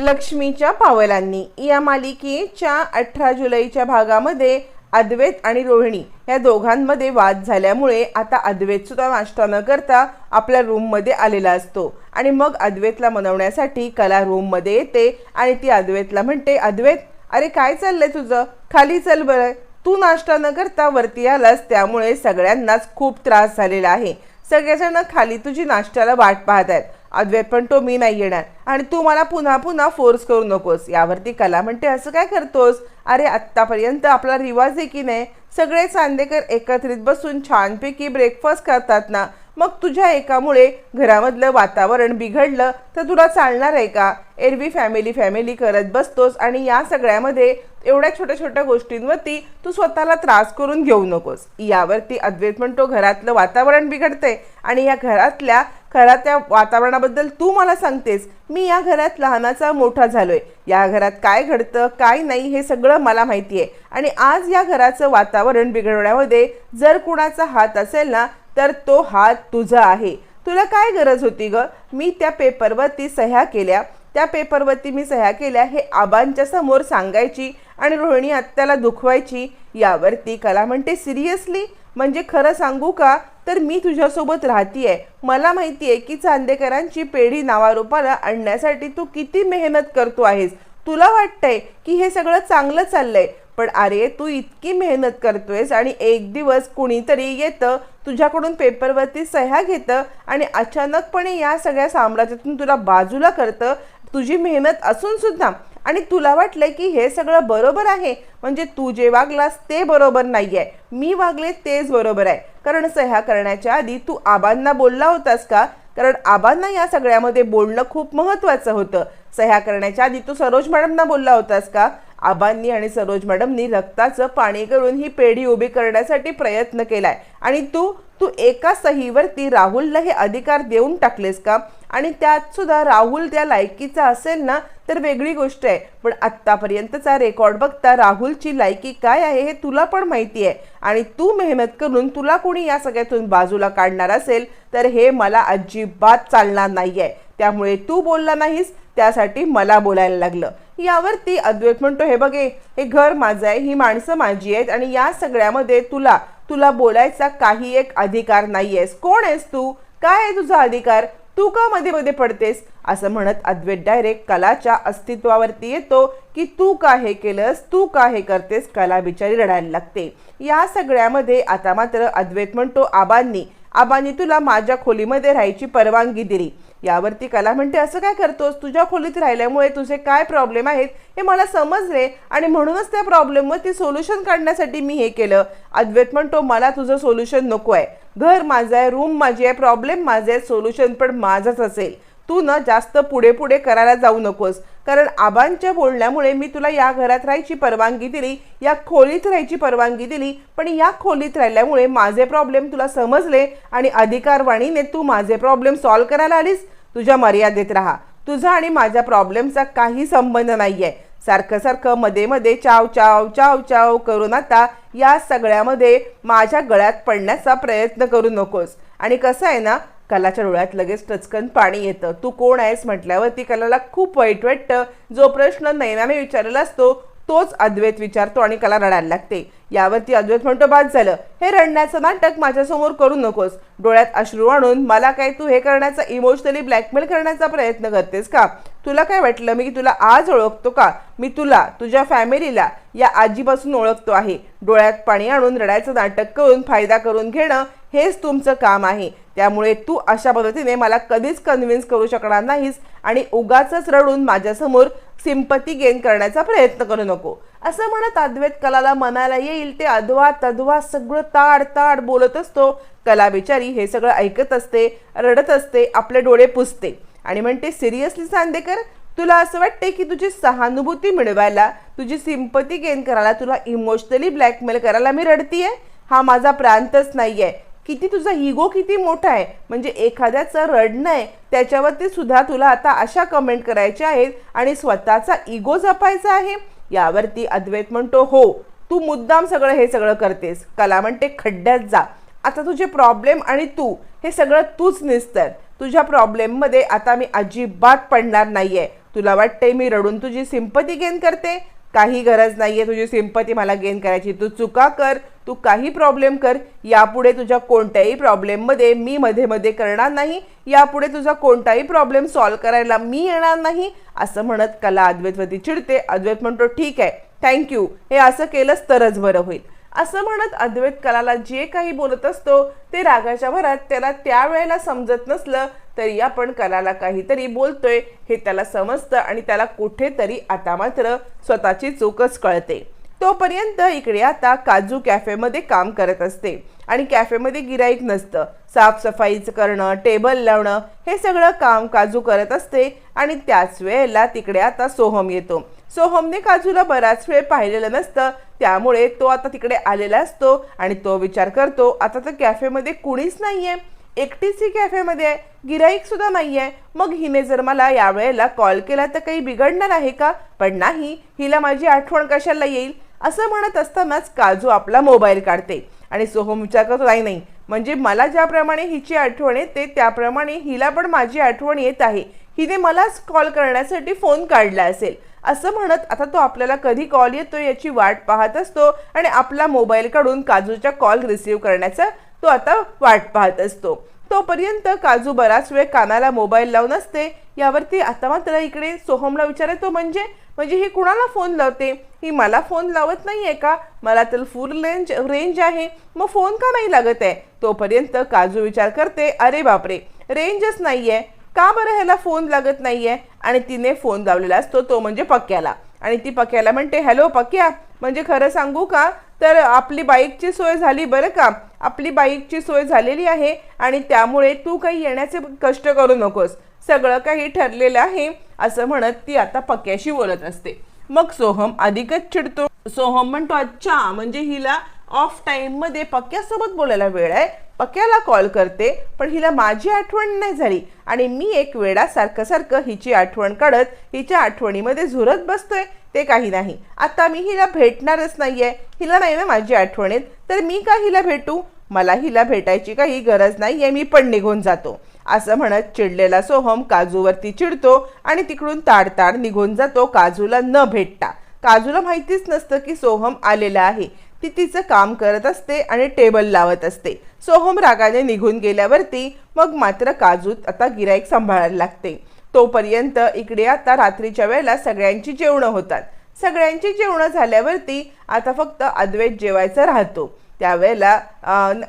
लक्ष्मीच्या पावलांनी. या मालिकेच्या अठरा जुलैच्या भागामध्ये अद्वैत आणि रोहिणी या दोघांमध्ये वाद झाल्यामुळे आता अद्वैत सुद्धा नाश्ता न करता आपल्या रूममध्ये आलेला असतो. आणि मग अद्वैतला मनवण्यासाठी कला रूममध्ये येते आणि ती अद्वैतला म्हणते अद्वैत अरे काय चाललंय तुझं? खाली चल बरं. तू नाश्ता न करता वरती आलास त्यामुळे सगळ्यांनाच खूप त्रास झालेला आहे. सगळेजण खाली तुझी नाश्त्याला वाट पाहत आहेत अद्वैत पण तो मी नाही येणार. आणि तू मला पुन्हा पुन्हा फोर्स करू नकोस. यावरती कला म्हणते असं काय करतोस? अरे आत्तापर्यंत आपला रिवाज आहे की नाही? सगळे चांदेकर एकत्रित बसून छानपैकी ब्रेकफास्ट करतात ना? मग तुझ्या एकामुळे घरामधलं वातावरण बिघडलं तर तुला चालणार आहे का? एरवी फॅमिली फॅमिली करत बसतोस आणि या सगळ्यामध्ये एवढ्या छोट्या छोट्या गोष्टींवरती तू स्वतःला त्रास करून घेऊ नकोस. यावरती अद्वैत म्हणतो घरातलं वातावरण बिघडतंय आणि या घरातल्या घरातल्या वातावरणाबद्दल तू मला सांगतेस. मी या घरात लहानाचा मोठा झालोय. या घरात काय घडतं काय नाही हे सगळं मला माहिती आहे आणि आज या घराचं वातावरण बिघडवण्यामध्ये जर कुणाचा हात असेल ना तर तो हात तुझा आहे. तुला काय गरज होती ग? मी त्या पेपरवरती सह्या केल्या. त्या पेपरवरती मी सह्या केल्या हे आबांच्या समोर सांगायची आणि रोहिणी आत्याला दुखवायची. यावरती कला म्हणते सिरियसली? म्हणजे खरं सांगू का? तर मी तुझ्यासोबत राहतीये. मला माहिती आहे की चांदेकरांची पेढी नावारूपाला आणण्यासाठी तू किती मेहनत करतो आहेस. तुला वाटतंय की हे सगळं चांगलं चाललंय. पण अरे तू इतकी मेहनत करतोयस आणि एक दिवस कुणीतरी येतं तुझ्याकडून पेपरवरती सह्या घेतं आणि अचानकपणे या सगळ्या साम्राज्यातून तुला बाजूला करतं. तुझी मेहनत असून सुद्धा आणि तुला वाटलं की हे सगळं बरोबर आहे? म्हणजे तू जे वागलास ते बरोबर नाही आहे मी वागले तेच बरोबर आहे. कारण सह्या करण्याच्या आधी तू आबांना बोलला होतास का? कारण आबांना या सगळ्यामध्ये बोलणं खूप महत्त्वाचं होतं. सह्या करण्याच्या आधी तू सरोज मॅडमना बोलला होतास का? आबांनी आणि सरोज मॅडमनी रक्ताचं पाणी करून ही पेढी उभी करण्यासाठी प्रयत्न केलाय. आणि तू तू एका सहीवरती राहुलला हे अधिकार देऊन टाकलेस का? आणि त्यात सुद्धा राहुल त्या लायकीचा असेल ना तर वेगळी गोष्ट आहे. पण आत्तापर्यंतचा रेकॉर्ड बघता राहुलची लायकी काय आहे हे तुला पण माहिती आहे. आणि तू मेहनत करून तुला कोणी या सगळ्यातून बाजूला काढणार असेल तर हे मला अजिबात चालणार नाही आहे त्यामुळे तू बोलला नाहीस त्यासाठी मला बोलायला लागलं. यावरती अद्वैत म्हणतो हे बघे हे घर माझं आहे ही माणसं माझी आहेत आणि या सगळ्यामध्ये तुला तुला बोलायचा काही एक अधिकार नाही आहेस कोण आहेस तू? काय आहे तुझा अधिकार? तू का मध्ये मध्ये पडतेस? असं म्हणत अद्वैत डायरेक्ट कलाच्या अस्तित्वावरती येतो की तू का हे केलंस तू का हे करतेस कला बिचारी रडायला लागते. या सगळ्यामध्ये आता मात्र अद्वैत म्हणतो आबांनी आबांनी तुला माझ्या खोलीमध्ये राहायची परवानगी दिली. यावरती कला म्हणते असं काय करतोस? तुझ्या खोलीत राहिल्यामुळे तुझे काय प्रॉब्लेम आहेत? हे मला समजले आणि म्हणूनच त्या प्रॉब्लेमवर ती सोल्युशन काढण्यासाठी मी हे केलं. अद्वैत म्हणतो मला तुझं सोल्युशन नको आहे घर माझं आहे रूम माझी आहे प्रॉब्लेम माझे आहे सोल्युशन पण माझंच असेल. तू ना जास्त पुढे पुढे करायला जाऊ नकोस. कारण आबांच्या बोलण्यामुळे मी तुला या घरात राहायची परवानगी दिली या खोलीत राहायची परवानगी दिली पण या खोलीत राहिल्यामुळे माझे प्रॉब्लेम तुला समजले आणि अधिकारवाणीने तू माझे प्रॉब्लेम सॉल्व्ह करायला आलीस. तुझ्या मर्यादेत राहा. तुझा आणि माझ्या प्रॉब्लेमचा काही संबंध नाही आहे सारखं सारखं मध्ये मध्ये चाव चाव चाव चाव करून आता या सगळ्यामध्ये माझ्या गळ्यात पडण्याचा प्रयत्न करू नकोस. आणि कसं आहे ना कलाच्या डोळ्यात लगेच टचकन पाणी येतं. तू कोण आहेस? म्हटल्यावर ती कलाला खूप वाईट वाटतं. जो प्रश्न नैनाने विचारलेला असतो तोच अद्वैत विचारतो आणि कला रडायला लागते. यावरती अद्वैत म्हणतो बाद झालं. हे रडण्याचं नाटक माझ्यासमोर करू नकोस. डोळ्यात अश्रू आणून मला काय तू हे करण्याचा इमोशनली ब्लॅकमेल करण्याचा प्रयत्न करतेस का? तुला काय वाटलं? मी तुला आज ओळखतो का? मी तुला तुझ्या फॅमिलीला या आजीपासून ओळखतो आहे. डोळ्यात पाणी आणून रडायचं नाटक करून फायदा करून घेणं हेच तुमचं काम आहे. त्यामुळे तू अशा पद्धतीने मला कधीच कन्व्हिन्स करू शकणार नाहीस आणि उगाच रडून माझ्यासमोर सिंपती गेन करण्याचा प्रयत्न करू नको. असं म्हणत अद्वैत कलाला मनाला येईल ते अधवा तधवा सगळं ताड ताड बोलत असतो. कला बिचारी हे सगळं ऐकत असते रडत असते आपले डोळे पुसते. आणि म्हणते सिरियसली सांदेकर तुला असं वाटते की तुझी सहानुभूती मिळवायला तुझी सिंपती गेन करायला तुला इमोशनली ब्लॅकमेल करायला मी रडतीये? हा माझा प्रांतच नाही आहे किती तुझा इगो किती मोठा आहे? म्हणजे एखाद्याचं रडणं आहे त्याच्यावरती सुद्धा तुला आता अशा कमेंट करायच्या आहेत आणि स्वतःचा इगो जपायचा आहे? यावरती अद्वैत म्हणतो हो तू मुद्दाम सगळं हे सगळं करतेस. कला म्हणते खड्ड्यात जा. आता तुझे प्रॉब्लेम आणि तू हे सगळं तूच निसतर. तुझ्या प्रॉब्लेममध्ये आता मी अजिबात पडणार नाहीये. तुला वाटते मी रडून तुझी सिंपती गेन करते? काही गरज नाहीये तुझी सिंपती मला गेन करायची. तू चुका कर. तू काही प्रॉब्लेम कर यापुढे तुझ्या कोणत्याही प्रॉब्लेममध्ये मी मध्ये मध्ये करणार नाही यापुढे तुझा कोणताही प्रॉब्लेम सॉल्व्ह करायला मी येणार नाही असं म्हणत कला अद्वैतवती चिडते. अद्वैत म्हणतो ठीक आहे थँक्यू हे असं केलंच तरच बरं होईल. असं म्हणत अद्वैत कलाला जे काही बोलत असतो ते रागाच्या भरात त्याला त्यावेळेला समजत नसलं तरी आपण कलाला काहीतरी बोलतोय हे त्याला समजतं आणि त्याला कुठेतरी आता मात्र स्वतःची चूकच कळते. तोपर्यंत इकडे आता काजू कॅफेमध्ये काम करत असते. आणि कॅफेमध्ये गिराईक नसतं. साफसफाईचं करणं टेबल लावणं हे सगळं काम काजू करत असते. आणि त्याच वेळेला तिकडे आता सोहम येतो. सोहमने काजूला बराच वेळ पाहिलेलं नसतं. त्यामुळे तो आता तिकडे आलेला असतो आणि तो विचार करतो आता तर कॅफेमध्ये कुणीच नाहीये. एकटीच ही कॅफेमध्ये आहे. गिराईक सुद्धा आहे मग हिने जर मला यावेळेला कॉल केला तर काही बिघडणार आहे का? पण नाही. हिला माझी आठवण कशाला येईल? असं म्हणत असतानाच काजू आपला मोबाईल काढते. आणि सोहम विचार करतो नाही नाही. म्हणजे मला ज्याप्रमाणे हिची आठवण येते त्याप्रमाणे हिला पण माझी आठवण येत आहे. हिने मलाच कॉल करण्यासाठी फोन काढला असेल. असं म्हणत आता तो आपल्याला कधी कॉल येतो याची वाट पाहत असतो आणि आपला मोबाईल काढून काजूचा कॉल रिसीव्ह करण्याचा तो आता वाट पाहत असतो. तोपर्यंत काजू बराच वेळ कानाला मोबाईल लावून असते यावरती आता मात्र इकडे सोहमला विचारतो म्हणजे म्हणजे ही कुणाला फोन लावते? ही मला फोन लावत नाही आहे का? मला तर फुल रेंज रेंज आहे. मग फोन का नाही लागत आहे? तोपर्यंत काजू विचार करते अरे बापरे रेंजच नाही आहे का बरं ह्याला फोन लागत नाही आहे आणि तिने फोन लावलेला असतो तो म्हणजे पक्क्याला आणि ती पक्याला म्हणते हॅलो पक्या. म्हणजे खरं सांगू का? तर आपली बाईकची सोय झाली बरं का. आपली बाईकची सोय झालेली आहे आणि त्यामुळे तू काही येण्याचे कष्ट करू नकोस. सगळं काही ठरलेलं आहे असं म्हणत ती आता पक्याशी बोलत असते. मग सोहम अधिकच चिडतो. सोहम म्हणतो अच्छा म्हणजे हिला ऑफ टाईममध्ये पक्क्यासोबत बोलायला वेळ आहे. पक्याला कॉल करते पण हिला माझी आठवण नाही झाली. आणि मी एक वेळा सारखं सारखं हिची आठवण काढत हिच्या आठवणीमध्ये झुरत बसतोय. ते काही नाही. आता मी हिला भेटणारच नाहीये. हिला नाही ना माझी आठवण येत. तर मी का हिला भेटू? मला हिला भेटायची काही गरज नाही आहे मी पण निघून जातो. असं म्हणत चिडलेला सोहम काजूवरती चिडतो आणि तिकडून ताडताड निघून जातो काजूला न भेटता. काजूला माहितीच नसतं की सोहम आलेला आहे. ती तिचं काम करत असते आणि टेबल लावत असते. सोहम रागाने निघून गेल्यावरती मग मात्र काजूत आता गिराईक सांभाळायला लागते. तोपर्यंत इकडे आता रात्रीच्या वेळेला सगळ्यांची जेवणं होतात. सगळ्यांची जेवणं झाल्यावरती आता फक्त अद्वैत जेवायचा राहतो. त्यावेळेला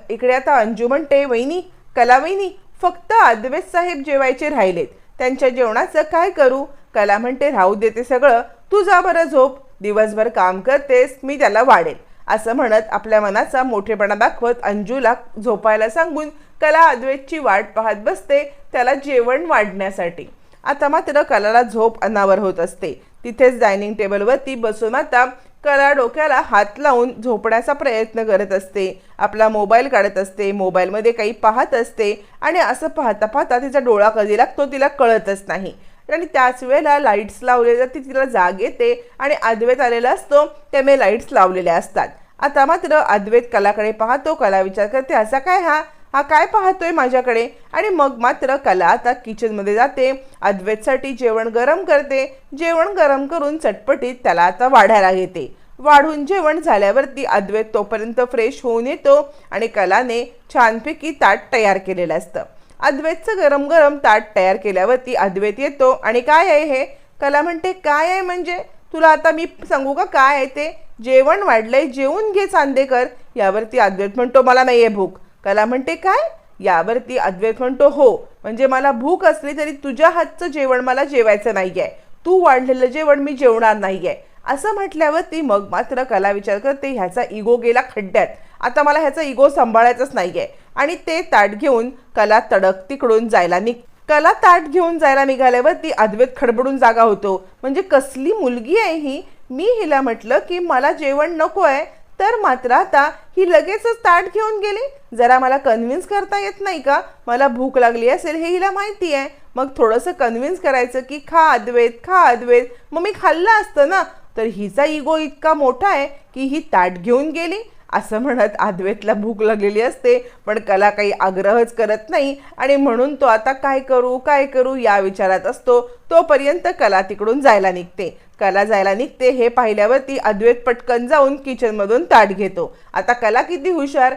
इकडे आता अंजू म्हणते वहिनी कला वहिनी फक्त अद्वैत साहेब जेवायचे राहिलेत. त्यांच्या जेवणाचं काय करू? कला म्हणते राहू देते सगळं. तू जा बरं झोप. दिवसभर काम करतेस मी त्याला वाढेल. असं म्हणत आपल्या मनाचा मोठेपणा दाखवत अंजूला झोपायला सांगून कला अद्वैतची वाट पाहत बसते त्याला जेवण वाढण्यासाठी. आता मात्र कलाला झोप अनावर होत असते. तिथेच डायनिंग टेबलवरती बसून आता कला डोक्याला हात लावून झोपण्याचा प्रयत्न करत असते. आपला मोबाईल काढत असते मोबाईलमध्ये काही पाहत असते आणि असं पाहता पाहता तिचा डोळा कधी लागतो तिला कळतच नाही. आणि त्याच वेळेला लाईट्स लावले ती तिला जाग येते आणि अद्वैत आलेला असतो त्यामुळे लाईट्स लावलेल्या असतात. आता मात्र अद्वैत कलाकडे पाहतो कला विचार करते. असा काय हा? हा काय पाहतोय माझ्याकडे? आणि मग मात्र कला आता किचनमध्ये जाते. अद्वैतसाठी जेवण गरम करते. जेवण गरम करून चटपटीत त्याला आता वाढायला घेते. वाढून जेवण झाल्यावरती अद्वैत तोपर्यंत फ्रेश होऊन येतो आणि कलाने छानपैकी ताट तयार केलेलं असतं. अद्वैतचं गरम गरम ताट तयार केल्यावरती अद्वैत येतो. आणि काय आहे हे? कला म्हणते काय आहे म्हणजे? तुला आता मी सांगू का काय आहे ते? जेवण वाढलंय जेवून घे चांदेकर. यावरती अद्वैत म्हणतो मला नाहीये भूक. कला म्हणते काय? यावरती अद्वैत म्हणतो हो. म्हणजे मला भूक असली तरी तुझ्या हातचं जेवण मला जेवायचं नाहीये. तू वाढलेलं जेवण मी जेवणार नाहीये. असं म्हटल्यावर ती मग मात्र कला विचार करते ह्याचा इगो गेला खड्ड्यात. आता मला ह्याचा इगो सांभाळायचाच नाहीये. आणि ते ताट घेऊन कला तडक तिकडून जायला निघ कला ताट घेऊन जायला निघाल्यावर ती अद्वैत खडबडून जागा होतो. म्हणजे कसली मुलगी आहे ही? मी हिला म्हटलं की मला जेवण नको आहे तर मात्र आता ही लगेचच ताट घेऊन गेली. जरा मला कन्व्हिन्स करता येत नाही का? मला भूक लागली असेल हे हिला माहिती आहे. मग थोडंसं कन्व्हिन्स करायचं की खा अद्वैत खा अद्वैत. मग मी खाल्लं असतं ना. तर हिचा इगो इतका मोठा आहे की ही ताट घेऊन गेली. असं म्हणत अद्वैतला भूक लागलेली असते पण कला काही आग्रहच करत नाही. आणि म्हणून तो आता काय करू काय करू या विचारात असतो. तोपर्यंत कला तिकडून जायला निघते. कला जायला निघते हे पाहिल्यावरती अद्वैत पटकन जाऊन किचनमधून ताट घेतो. आता कला किती हुशार?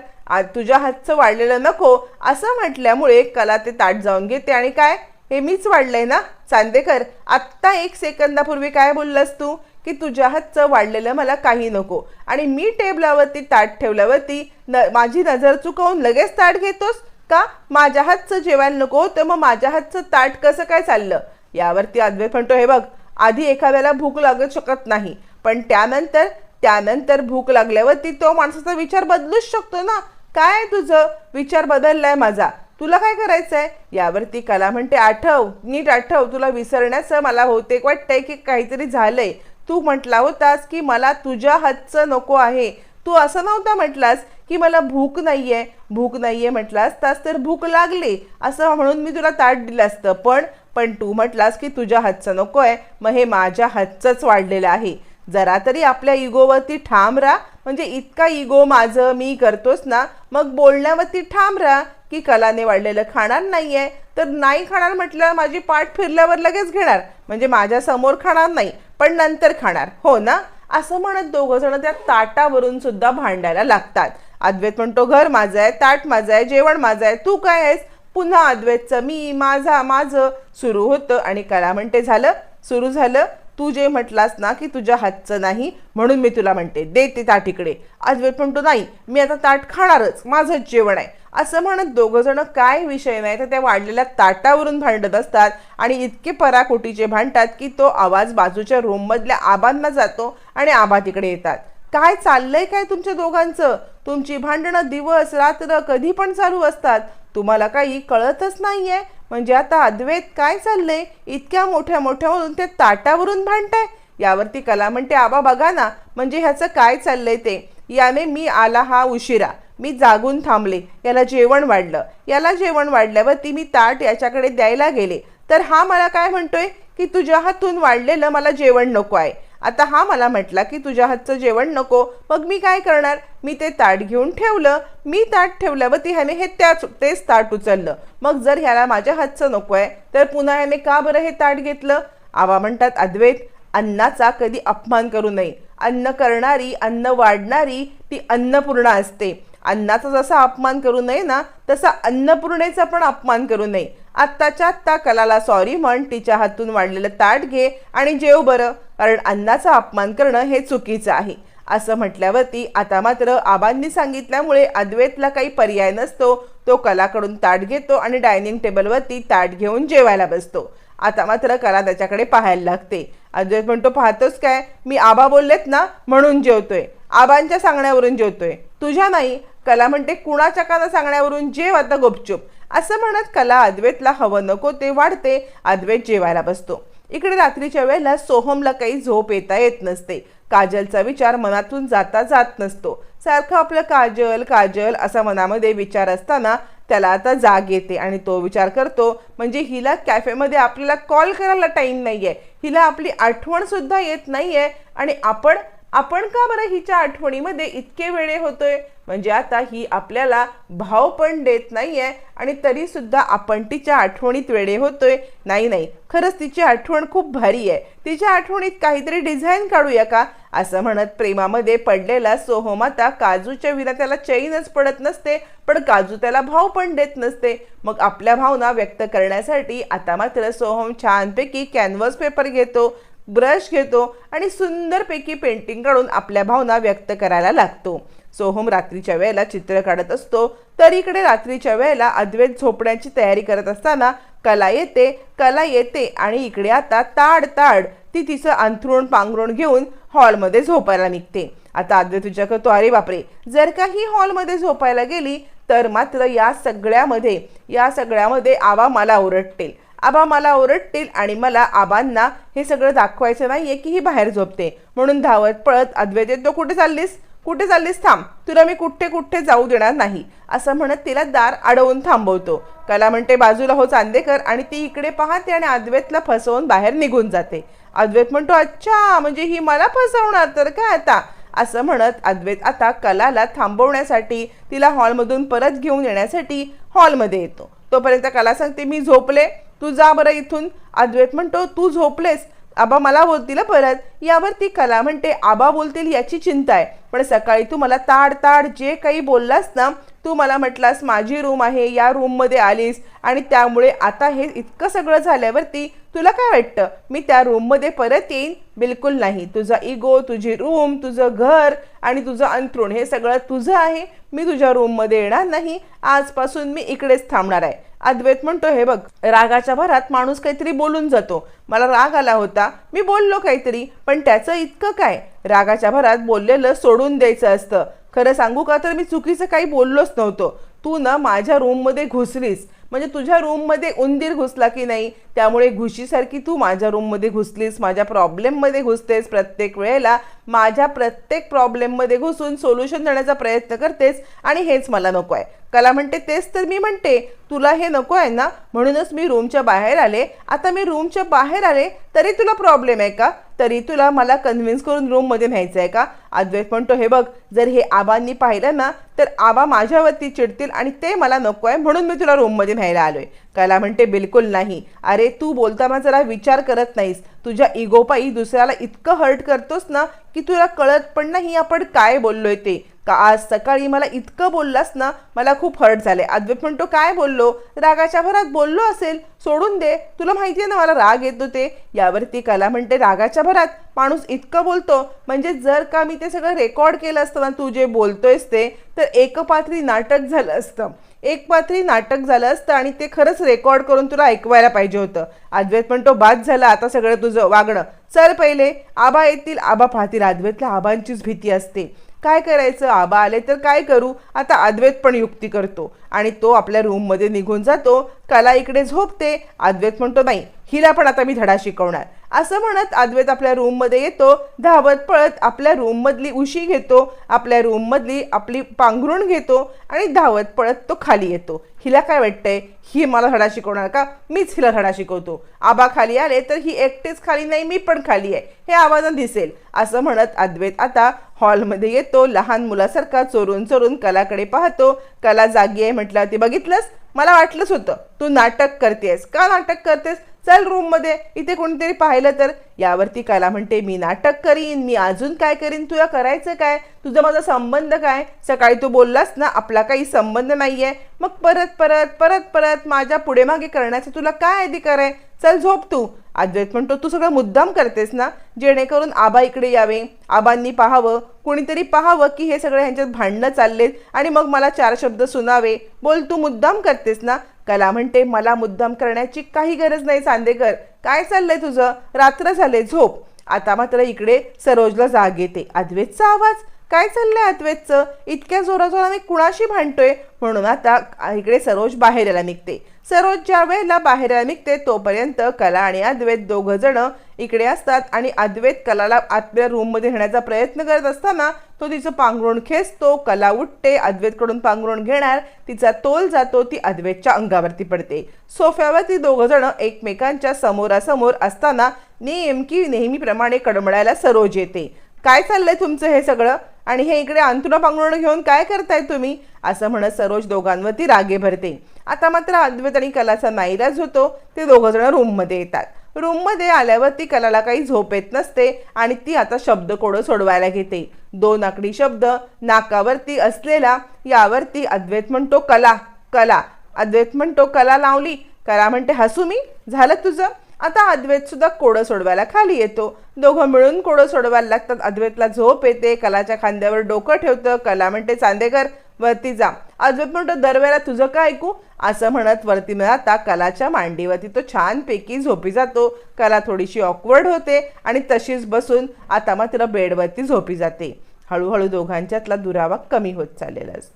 तुझ्या हातचं वाढलेलं नको असं म्हटल्यामुळे कला ते ताट जाऊन घेते. आणि काय? हे मीच वाढलंय ना? चांदेकर आत्ता एक सेकंदापूर्वी काय बोललास तू? की तुझ्या हातचं वाढलेलं मला काही नको. आणि मी टेबलावरती ताट ठेवल्यावरती न माझी नजर चुकवून लगेच ताट घेतोस? का? माझ्या हातचं जेवायला नको तर मग माझ्या हातचं ताट कसं काय चाललं? यावरती अद्वैत म्हणतो हे बघ आधी एखाद्याला भूक लागू शकत नाही. पण त्यानंतर त्यानंतर भूक लागल्यावरती तो माणसाचा विचार बदलूच शकतो ना. काय तुझं? विचार बदललाय माझा. तुला काय करायचं आहे यावरती कला म्हणते आठव नीट आठव तुला विसरण्याचं मला बहुतेक वाटतंय की काहीतरी झालंय. तू म्हटला होतास की मला तुझ्या हातचं नको आहे. तू असं नव्हता म्हटलास की मला भूक नाहीये भूक नाहीये म्हटलास तास तर भूक लागली. असं म्हणून मी तुला ताट दिलं असतं. पण पण तू म्हटलास की तुझ्या हातचं नको आहे मग हे माझ्या हातचंच वाढलेलं आहे. जरा तरी आपल्या इगोवरती ठाम राहा. म्हणजे इतका इगो माझं मी करतोस ना मग बोलण्यावरती ठाम राहा की कलाने वाढलेलं खाणार नाहीये. तर नाही खाणार म्हटलं माझी पाठ फिरल्यावर लगेच घेणार. म्हणजे माझ्यासमोर खाणार नाही पण नंतर खाणार. हो ना? असं म्हणत दोघं जण त्या ताटावरून सुद्धा भांडायला लागतात. अद्वैत म्हणतो घर माझं आहे ताट माझं आहे जेवण माझं आहे तू काय आहेस? पुन्हा अद्वैतचं मी माझा माझं. सुरू होतं आणि कला म्हणते झालं सुरू झालं. तू जे म्हटलास ना की तुझ्या हातचं नाही म्हणून मी तुला म्हणते दे ते ताट इकडे. अद्वैत म्हणतो नाही मी आता ताट खाणारच माझंच जेवण आहे. असं म्हणत दोघं जण काय विषय नाही तर त्या वाढलेल्या ताटावरून भांडत असतात आणि इतके पराकोटीचे भांडतात की तो आवाज बाजूच्या रूममधल्या आबांना जातो आणि आबा तिकडे येतात. काय चाललंय काय तुमच्या दोघांचं? तुमची भांडणं दिवस रात्र कधी पण चालू असतात. तुम्हाला काही कळतच नाहीये. म्हणजे आता अद्वैत काय चाललंय? इतक्या मोठ्या मोठ्यावरून ते ताटावरून भांडताय. यावरती कला म्हणते आबा बघा ना म्हणजे ह्याचं काय चाललंय ते? याने मी आला हा उशिरा. मी जागून थांबले. याला जेवण वाढलं. याला जेवण वाढल्यावरती मी ताट याच्याकडे द्यायला गेले. तर हा मला काय म्हणतोय? की तुझ्या हातून वाढलेलं मला जेवण नको आहे. आता हा मला म्हटला की तुझ्या हातचं जेवण नको. मग मी काय करणार? मी ते ताट घेऊन ठेवलं. मी ताट ठेवलं व ती ह्याने हे त्याच तेच ताट उचललं. मग जर ह्याला माझ्या हातचं नको आहे तर पुन्हा ह्याने का बरं हे ताट घेतलं? आवा म्हणतात अद्वैत अन्नाचा कधी अपमान करू नये. अन्न करणारी अन्न वाढणारी ती अन्नपूर्णा असते. अन्नाचा जसा अपमान करू नये ना तसा अन्नपूर्णेचा पण अपमान करू नये. आत्ताच्या आत्ता कलाला सॉरी म्हण तिच्या हातून वाढलेलं ताट घे आणि जेव बरं. कारण अन्नाचा अपमान करणं हे चुकीचं आहे. असं म्हटल्यावरती आता मात्र आबांनी सांगितल्यामुळे अद्वैतला काही पर्याय नसतो. तो कलाकडून ताट घेतो आणि डायनिंग टेबलवरती ताट घेऊन जेवायला बसतो. आता मात्र कला त्याच्याकडे पाहायला लागते. अद्वैत म्हणतो पाहतोस काय? मी आबा बोललेत ना म्हणून जेवतोय. आबांच्या सांगण्यावरून जेवतोय. तुझ्या नाही. कला म्हणते कुणाच्या काना सांगण्यावरून जेव आता गुपचूप. असं म्हणत कला अद्वैतला हवं नको ते वाढते अद्वैत जेवायला बसतो. इकडे रात्रीच्या वेळेला सोहमला काही झोप येता येत नसते. काजलचा विचार मनातून जाता जात नसतो. सारखं आपलं काजल काजल असा मनामध्ये विचार असताना त्याला आता जाग येते आणि तो विचार करतो म्हणजे हिला कॅफेमध्ये आपल्याला कॉल करायला टाईम नाहीये. हिला आपली आठवण सुद्धा येत नाहीये आणि आपण आपण का बरं हिच्या आठवणीमध्ये इतके वेळे होतोय? म्हणजे आता ही आपल्याला भाव पण देत नाही आहे आणि तरीसुद्धा आपण तिच्या आठवणीत वेळे होतोय. नाही नाही. खरंच तिची आठवण खूप भारी आहे. तिच्या आठवणीत काहीतरी डिझाईन काढूया का? असं म्हणत प्रेमामध्ये पडलेला सोहम आता काजूच्या विना त्याला चैनच पडत नसते पण काजू त्याला भाव पण देत नसते. मग आपल्या भावना व्यक्त करण्यासाठी आता मात्र सोहम छानपैकी कॅनव्हस पेपर घेतो. ब्रश घेतो आणि सुंदरपैकी पेंटिंग काढून आपल्या भावना व्यक्त करायला लागतो. सोहम रात्रीच्या वेळेला चित्र काढत असतो तर इकडे रात्रीच्या वेळेला अद्वैत झोपण्याची तयारी करत असताना कला येते कला येते आणि इकडे आता ताड ताड ती तिचं अंथरुण पांघरुण घेऊन हॉलमध्ये झोपायला निघते. आता अद्वैत विचार करतो अरे बापरे! जर का ही हॉलमध्ये झोपायला गेली तर मात्र या सगळ्यामध्ये या सगळ्यामध्ये आवा मला ओरडतील. आबा मला ओरडतील आणि मला आबांना हे सगळं दाखवायचं नाहीये की ही बाहेर झोपते. म्हणून धावत पळत अद्वैत तो कुठे चाललीस? कुठे चाललीस? थांब. तुला मी कुठे कुठे जाऊ देणार नाही. असं म्हणत तिला दार अडवून थांबवतो. कला म्हणते बाजूला हो चांदेकर आणि ती इकडे पाहते आणि अद्वैतला फसवून बाहेर निघून जाते. अद्वैत म्हणतो अच्छा म्हणजे ही मला फसवणार तर काय आता? असं म्हणत अद्वैत आता कलाला थांबवण्यासाठी तिला हॉलमधून परत घेऊन येण्यासाठी हॉलमध्ये येतो. तोपर्यंत कला सांगते मी झोपले तू जा बरं इथून. अद्वैत म्हणतो तू झोपलेस. आबा मला बोलतील परत. यावर ती कला म्हणते आबा बोलतील याची चिंता आहे. पण सकाळी तू मला ताड ताड जे काही बोललास ना तू मला म्हटलास माझी रूम आहे या रूममध्ये आलीस. आणि त्यामुळे आता हे इतकं सगळं झाल्यावरती तुला काय वाटतं? मी त्या रूममध्ये परत येईन? बिलकुल नाही. तुझा इगो तुझी रूम तुझं घर आणि तुझं अंथरूण हे सगळं तुझं आहे. मी तुझ्या रूममध्ये येणार नाही. आजपासून मी इकडेच थांबणार आहे. अद्वैत म्हणतो हे बघ रागाच्या भरात माणूस काहीतरी बोलून जातो. मला राग आला होता मी बोललो काहीतरी पण त्याचं इतकं काय? रागाच्या भरात बोललेलं सोडून द्यायचं असतं. खरं सांगू का तर मी चुकीचं काही बोललोच नव्हतो. तू ना माझ्या रूममध्ये घुसलीस. म्हणजे तुझ्या रूममध्ये उंदीर घुसला की नाही? त्यामुळे घुशीसारखी तू माझ्या रूममध्ये घुसलीस माझ्या प्रॉब्लेममध्ये घुसतेस प्रत्येक वेळेला. माझ्या प्रत्येक प्रॉब्लेममध्ये घुसून सोल्युशन देण्याचा प्रयत्न करतेस आणि हेच मला नको आहे कला म्हणते तेच तर मी म्हणते. तुला हे नको आहे ना? म्हणूनच मी रूमच्या बाहेर आले. आता मी रूमच्या बाहेर आले तरी तुला प्रॉब्लेम आहे का? तरी तुला मला कन्व्हिन्स करून रूममध्ये न्यायचं आहे का? अद्वैत म्हणतो हे बघ जर हे आबांनी पाहिलं ना तर आबा माझ्यावरती चिडतील आणि ते मला नको आहे म्हणून मी तुला रूममध्ये न्यायला आलो आहे कला म्हणते बिलकुल नाही. अरे तू बोलताना जरा विचार करत नाहीस. तुझ्या इगोपाई दुसऱ्याला इतकं हर्ट करतोस ना की तुला कळत पण नाही आपण काय बोललोय ते. का आज सकाळी मला इतकं बोललास ना मला खूप हर्ट झाले अद्वैत म्हणतो काय बोललो? रागाच्या भरात बोललो असेल सोडून दे. तुला माहिती आहे ना मला राग येतो ते यावरती कला म्हणते रागाच्या भरात माणूस इतकं बोलतो म्हणजे जर का मी ते सगळं रेकॉर्ड केलं असतं ना तू जे बोलतोयस ते तर एकपात्री नाटक झालं असतं. एक पात्री नाटक झालं असतं आणि ते खरंच रेकॉर्ड करून तुला ऐकवायला पाहिजे होतं. अद्वैत म्हणतो बाद झालं आता सगळं तुझं वागणं. चल पहिले आबा येतील आबा पाहतील. अद्वैतला आबांचीच भीती असते. काय करायचं? आबा आले तर काय करू? आता अद्वैत पण युक्ती करतो आणि तो आपल्या रूममध्ये निघून जातो. कला इकडे झोपते. अद्वैत म्हणतो नाही हिला पण आता मी धडा शिकवणार. असं म्हणत अद्वैत आपल्या रूममध्ये येतो. धावत पळत आपल्या रूममधली उशी घेतो. आपल्या रूममधली आपली पांघरून घेतो. आणि धावत पळत तो खाली येतो. हिला काय वाटतंय? ही मला धडा शिकवणार का? मीच हिला धडा शिकवतो. आबा खाली आले तर ही एकटेच खाली नाही मी पण खाली आहे. हे आवाजात दिसेल. असं म्हणत अद्वैत आता हॉलमध्ये येतो. लहान मुलासारखा चोरून चोरून कलाकडे पाहतो. कला जागी आहे म्हटलं ती बघितलंस? मला वाटलंच होतं. तू नाटक करतेस. का नाटक करतेस? चल रूममध्ये इथे कोणीतरी पाहिलं तर यावरती कला म्हणते मी नाटक करीन मी अजून काय करीन तुला करायचं काय? तुझा माझा संबंध काय? सकाळी तू बोललास ना आपला काही संबंध नाही आहे मग परत परत परत परत माझ्या पुढे मागे करण्याचं तुला काय अधिकार आहे? चल झोप तू. अद्वैत म्हणतो तू सगळं मुद्दाम करतेस ना? जेणेकरून आबा इकडे यावे. आबांनी पाहावं कुणीतरी पाहावं की हे सगळे ह्यांच्यात भांडणं चाललेत आणि मग मला चार शब्द सुनावे. बोल तू मुद्दाम करतेस ना? कला म्हणते मला मुद्दाम करण्याची काही गरज नाही चांदेकर. काय चाललंय तुझं? रात्र झाले झोप. आता मात्र इकडे सरोजला जाग येते. अद्वेतचा आवाज? काय चाललंय अद्वैतचं? इतक्या जोराजोराने कुणाशी भांडतोय? म्हणून आता इकडे सरोज बाहेर यायला निघते. सरोज ज्या वेळेला बाहेर निघते तोपर्यंत कला आणि अद्वैत दोघं जण इकडे असतात आणि अद्वैत कलाला आतल्या रूममध्ये घेण्याचा प्रयत्न करत असताना तो तिचं पांघरुण खेचतो कला उठते अद्वैतकडून पांघरुण घेणार तिचा तोल जातो ती अद्वैतच्या अंगावरती पडते. सोफ्यावर ती दोघं जण एकमेकांच्या समोरासमोर असताना नेमकी नेहमीप्रमाणे कडमडायला सरोज येते. काय चाललंय तुमचं हे सगळं? आणि हे इकडे अंतुना पांघरुणं घेऊन काय करताय तुम्ही? असं म्हणत सरोज दोघांवरती रागे भरते. आता मात्र अद्वैत आणि कलाचा नाईलाज होतो. ते दोघंजण रूममध्ये येतात. रूममध्ये आल्यावरती कलाला काही झोप येत नसते आणि ती आता शब्दकोडं सोडवायला घेते. दोन आकडी शब्द नाकावरती असलेला यावरती अद्वैत म्हणतो कला. कला. अद्वैत म्हणतो कला लावली. कला म्हणते हसू मी? झालं तुझं? आता अद्वैत सुद्धा कोडं सोडवायला खाली येतो. दोघं मिळून कोडं सोडवायला लागतात. अद्वैतला झोप येते कलाच्या खांद्यावर डोकं ठेवतं कला म्हणते चांदेकर वरती जा. अद्वैत म्हणतो दरवेळेला तुझं काय ऐकू? असं म्हणत वरती आता कलाच्या मांडीवरती तो छानपैकी झोपी जातो. कला थोडीशी ऑकवर्ड होते आणि तशीच बसून आता मात्र बेडवरती झोपी जाते. हळूहळू दोघांच्यातला दुरावा कमी होत चाललेला असतो.